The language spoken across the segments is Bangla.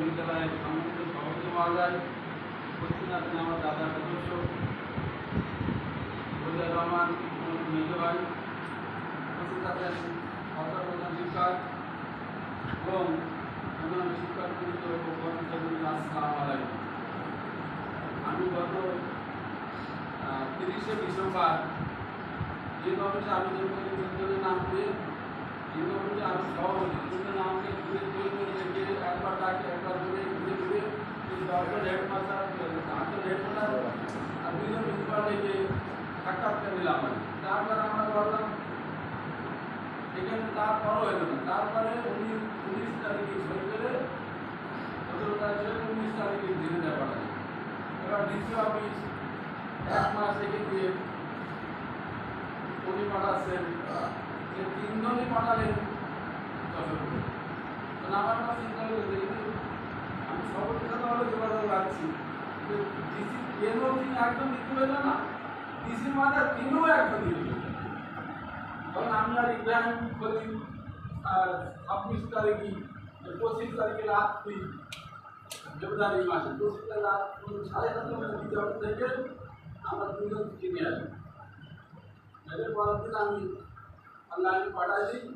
বিদ্যালয়ের সম্মানিত সভাপতি মহোদয়, উপস্থিত আছেন আমার দাদা সদস্য ফজলুর রহমান মেজো ভাই উপস্থিত আছেন সরকার প্রধান শিক্ষক এবং অন্যান্য শিক্ষার্থীবৃন্দ ও কর্মচারী আসসালাম আলাইকুম। আমি গত তিরিশে ডিসেম্বর যে কমিটি আবেদন করে নাম দিয়ে যে কমিটি আমি সভাপতি। আর দুজন প্রিন্সিপাল রেখে সাক্ষাৎকার নিলাম তারপরে আমরা বললাম এখানে তারপরও হলো না তারপরে উনি উনিশ তারিখে সই করে সতেরো তারিখে উনিশ তারিখে দিনে দেওয়া এবার ডিসি অফিস এক মাস রেখে দিয়ে উনি পাঠাচ্ছেন যে তিনজনই পাঠালেন যশোরে তখন আমার কাছে আমি সবার সাথে হলে যোগাযোগ রাখছি। ডিসি এনও তিনি একদম দিতে পেলেন না ডিসির মাথায় তিনিও একদম দিতে পেলেন তখন আমি আর ইব্রাহিম আর ছাব্বিশ তারিখই পঁচিশ তারিখে রাত তুই ফেব্রুয়ারি মাসে। পঁচিশ তারিখ রাত সাড়ে সাতটা আমরা দুজন কিনে আসি পরের দিন আমি অনলাইনে পাঠাই দিই।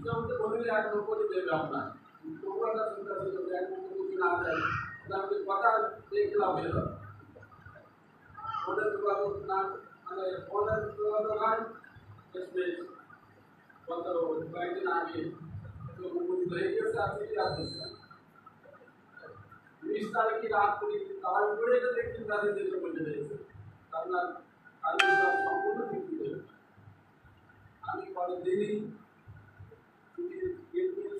তিন হাজার টাকা করে দিলে হিসাবে বলিলে এক নম্বরই দেবে আপনার তবুও একটা চিন্তা ছিল যে এক নম্বর যদি না দেয় তাহলে আমি কথা দেখলাম হয়ে যাবে ওদের যোগাযোগ না মানে ওদের যোগাযোগ হয় বেশ গত কয়েকদিন আগে একটু উপনীত হয়ে গেছে আজকে কি রাত হচ্ছে উনিশ তারিখে রাত করি তার উপরে এটা দেখছেন তাদের দেশে বলে রয়েছে আপনার আমি সব সম্পূর্ণ ঠিক হয়ে যাবে। আমি পরের দিনই ছুটি বের করে সব মহিলা নিকটে চলে আসে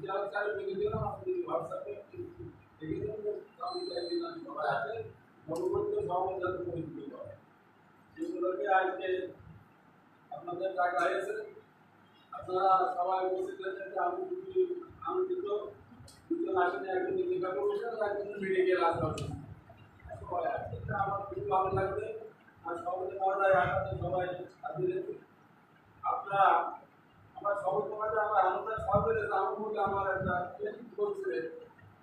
চার চার লিখে দিলাম আপনি হোয়াটসঅ্যাপে লিখে দেবেন যে ছাব্বিশ তারিখে সবাই আছে পরবর্তী সবাই যাতে আজকে আপনাদের টাকা হয়েছে আপনারা সবাই হয়েছেন যে আমি আনন্দিত দুজন আসেনি একজন একজন মেডিকেল হাসপাতাল সবাই আমার খুব ভালো লাগবে আর সবাই আসাতে সবাই হাজির আপনারা আমার সবাই তোমাদের আমার আলোচনা সব হয়েছে আমার একটা করছে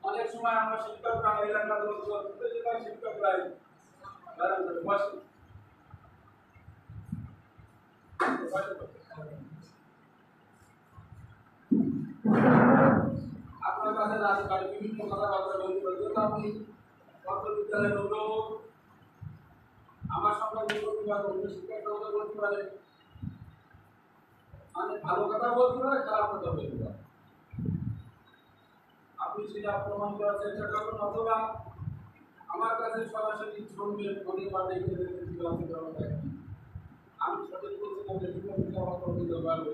অনেক সময় আমার শিক্ষকরা এলাকার লোক শিক্ষকরাই আপনার কাছে বিভিন্ন কথাবার্তা বলতে আপনি আমার সম্পর্কে বলতে পারেন বলতে পারে মানে ভালো কথা বলতে পারে, খারাপ কথা বলতে পারে। আপনি সেটা প্রমাণ করার চেষ্টা করবেন অথবা আমার কাছে সরাসরি শুনবেন অনেকবার দেখে দেখে দিতে আমি সঠিক বলছি না যে আমার দিতে পারবে?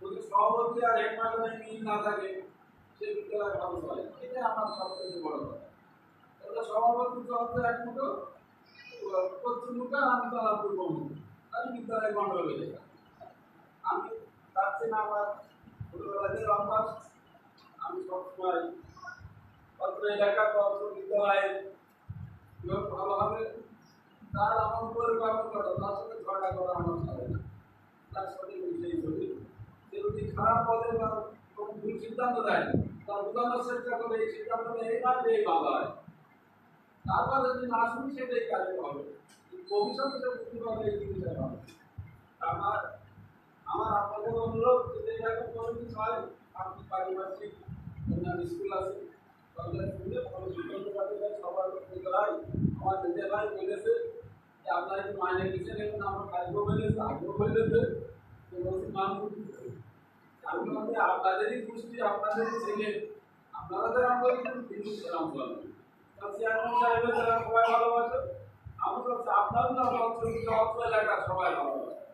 যদি সভাপতি আর এক হেডমাস্টারের মিল না থাকে, সে বিদ্যালয় ভালো চলে এটা আমার সবথেকে বড় কথা। তাহলে সভাপতি তো হচ্ছে এক মুঠো পশ্চিম মুখে আমি তো আমার পূর্ব তাহলে বিদ্যালয় গন্ডগোল হয়ে আমি চাচ্ছি না আমার ছোটবেলা থেকে অভ্যাস আমি সবসময় অত্র এলাকা অত্র বিদ্যালয়ে কেউ ভালো হবে তার আমার উপরে গর্ব করা তার সাথে ঝগড়া করা আমার সাথে না তার সঠিক বিষয় ধরি সে যদি খারাপ বলে বা কোনো ভুল সিদ্ধান্ত দেয় তার বোঝানোর চেষ্টা করে এই সিদ্ধান্তটা এই নয় যে এই হয় তারপর যদি না শুনি সেটাই কাজে হবে ভবিষ্যতে সে বুঝতে পারবে এই জিনিসটা ভালো আমার আমার আপনাদের অনুরোধ যদি এরকম কোনো কিছু হয়, আপনি পারিপার্শ্বিক অন্যান্য স্কুল আছে। তাদের স্কুলে সবার থেকে আমার দিদি ভাই বলেছে যে, আপনারা একটু মাইনে দিচ্ছেন এবং আমার কাজও বলেছে আগেও বলেছে আমি বলছি আপনাদেরই গোষ্ঠী আপনাদেরই ছেলে। আপনারা যারা আমাদের কিন্তু কিন্তু সেরাম চলবে সবাই ভালোবাসে। আমি বলছি, আপনার না অত্র এলাকার সবাই ভালোবাসে।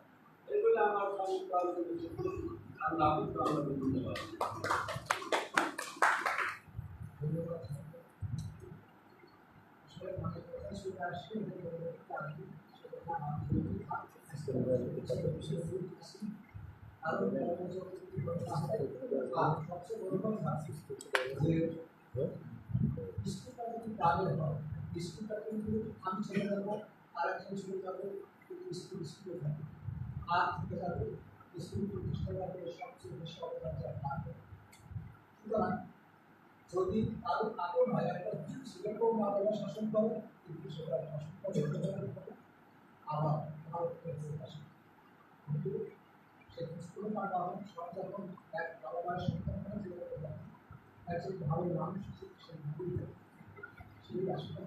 এগুলো আমার সংস্কার আল্লাহ স্কুলটা কিন্তু আমি চলে যাব আর একজন চলে যাব স্কুল স্কুলে থাকবে আর থেকে যাবে স্কুল প্রতিষ্ঠা যাবে সবচেয়ে বেশি অবদান যায় সুতরাং যদি আরও আগুন হয়, একটা মাধ্যমে শাসন করে? আবার ভারতের শাসন কিন্তু সে স্কুলে টাকা হবে সব যখন এক বাবা মায়ের সন্তান যেভাবে একজন ভালো মানুষ হিসেবে সে ভুল করে। সেই আশীর্বাদ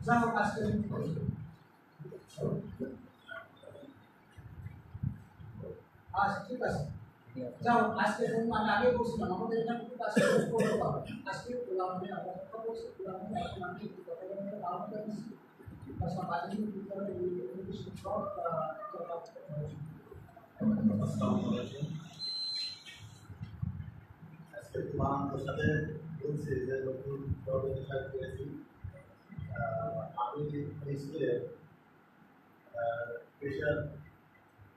যাও আজকে আচ্ছা ঠিক আছে যাও আজকে যেমন আমি আগে বলছিলাম আমাদের এখানে কিন্তু আজকে করতে পারব আজকে গোলাম আমি আমার কথা বলছি গোলাম আমি এখন আমি একটু কথা বলতে আরম্ভ করেছি তাছাড়া মাঝে মধ্যে বিদ্যালয়ে এই এই শিক্ষক আজকে তোমার আমার সাথে বলছি যে নতুন প্রবলেম সাথে করেছি আমি এই স্কুলে পেশার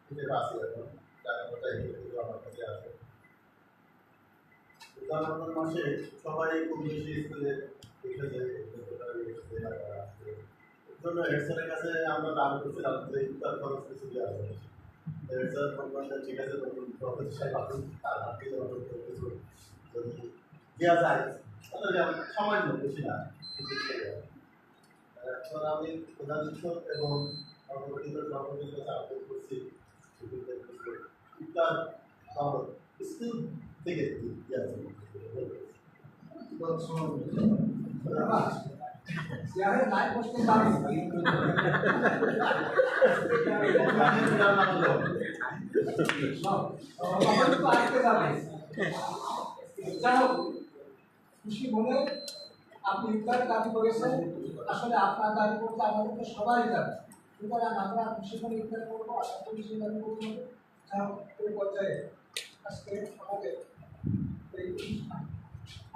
হিসেবে আছি এখন টাকা পয়সা হিসেবে আমার কাছে আছে উদাহরণ মাসে সবাই খুব বেশি স্কুলে এসেছে জন্য হেড স্যারের কাছে আমরা দাবি করছিলাম যে ইফতার খরচ কিছু ঠিক আছে, নতুন প্রফেসর বেশি না। এখন আমি প্রধান শিক্ষক এবং সর্বপ্রথম সর্বপ্রথম কাছে আবেদন করছি ইফতার খাবার স্কুল খুশি মনে আপনি ইফতার দাবি করেছেন আসলে আপনার দাবি করতে আমাদের তো সবাই যাবে সুতরাং আমরা মনে ইফতার করব, আশা করি সেই দাবি করতে হবে। এই পর্যায়ে আজকে আমাদের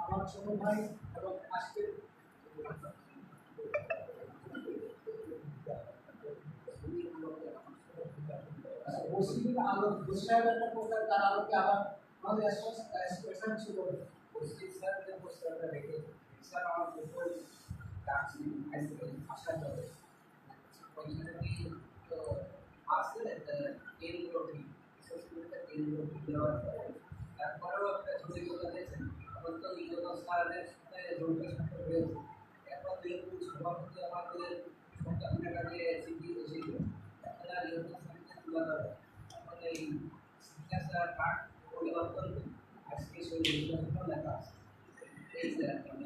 আমার ছোট ভাই এবং আজকে প্রকার তার আলোকে আবার আমাদের ছিল। স্যার আমার প্রপোজ ডাকছি আইসিএল আশা করে ওইখানে কি তো আছে টেন রোটি বিশেষ করে টেন রোটি দেওয়ার পরে তারপরেও একটা ছবি করে দিয়েছেন এখন তো নিয়ত স্যারদের সাথে জড়িত সাথে হয়েছে এখন যেহেতু সভাপতি আমাদের সন্তানের কাছে সিটি এসেছিল আপনারা নিয়ত স্যারকে তুলে ধরে এখন এই শিক্ষা কার্ড পরিবর্তন আজকে সেই রেগুলেশনও লেখা আছে এই যে একটা এই একটা পরিবেশে আছে তারপরে হেড স্যার আর সভাপতি দেখলে আজকে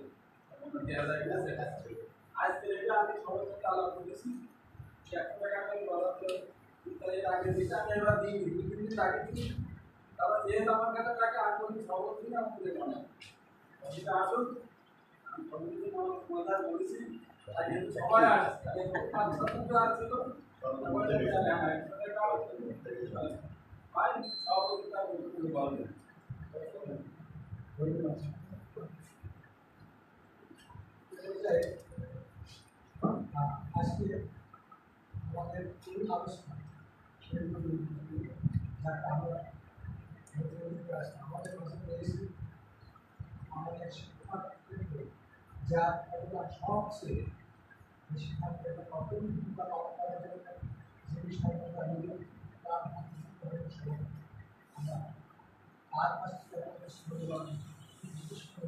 দেওয়া যায় না সেটা আজকে এটা আমি সবার সাথে আলাপ করেছি একশো টাকা করে বরাদ্দ ইত্যাদির আগে দিতে আমি এবার দিই দুই তিন দিন আগে দিই তারপর যেহেতু আমার কাছে থাকে আর কোনো খবর দিই আমাদের মনে সেটা আসুন আমি সমিতি মজা বলেছি আর যেহেতু সবাই আসছে পাঁচ সাত আসছিল সভাপতিটা বলতে বলবেন আজকে আমাদের এই আলোচনা যাতে আমরা আমাদের কাছে পেয়েছি আমাদের যা কখন ভূমিকা পালন করার জন্য যে বিষয়টা নিয়ে তার আর পাঁচ শুনলাম বিশেষ করে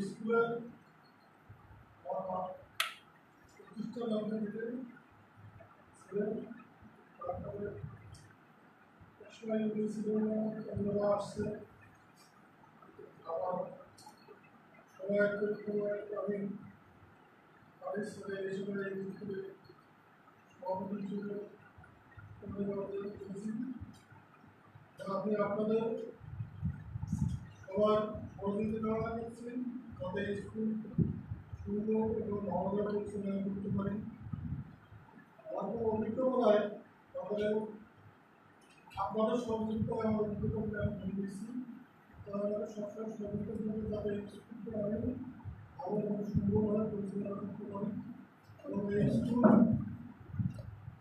স্কুলে সভাপতি হিসেবে ধন্যবাদ জানাচ্ছি আপনি আপনাদের সবার সহযোগিতা কামনা করছি যাতে স্কুল সুন্দর এবং ভালোভাবে পরিচালনা করতে পারি। আমার কোনো অভিজ্ঞতায় তাহলে আপনাদের সহযোগিতা আমার অভিজ্ঞতা আমি মনে দিচ্ছি তাহলে সবসময় সহযোগিতার জন্য যাতে স্কুলকে আমি আরও সুন্দরভাবে পরিচালনা করতে পারি। এবং এই স্কুল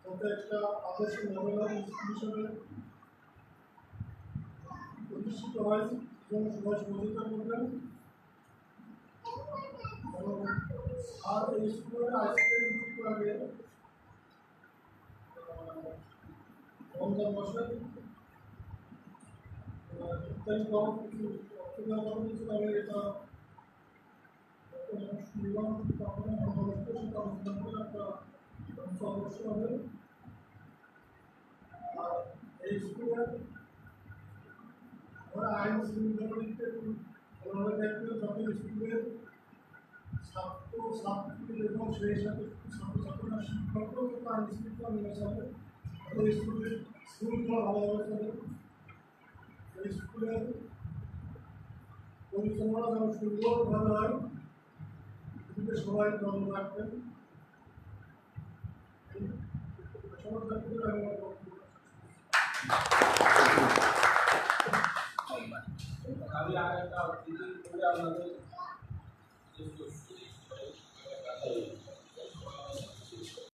যাতে একটা আদর্শ মডেলার স্কুল হিসেবে প্রতিষ্ঠিত হয় জন্য সবাই সহযোগিতা করবেন। এবং আর এই স্কুলের আজকে একটু আগে রমজান মাসে ইত্যাদি কম কিছু অসুবিধা কম কিছু আমি এটা শুনলাম তখন আমাদের সেটা অনুষ্ঠান করে একটা সদস্য হবে আর এই স্কুলের আমরা আইন শৃঙ্খলাকে ওনারা দেখবেন যখন স্কুলের ছাত্র ছাত্রী এবং সেই সাথে ছাত্রছাত্রীরা শিক্ষকও কিন্তু আইন শৃঙ্খলা মেনে চলে ওই স্কুলের শৃঙ্খলা ভালোভাবে চলে এই স্কুলের পরিচালনা যেন সুন্দরভাবে হয় এদিকে সবাই নজর রাখবেন আমি আর একটা আপনাদের শেষ করছি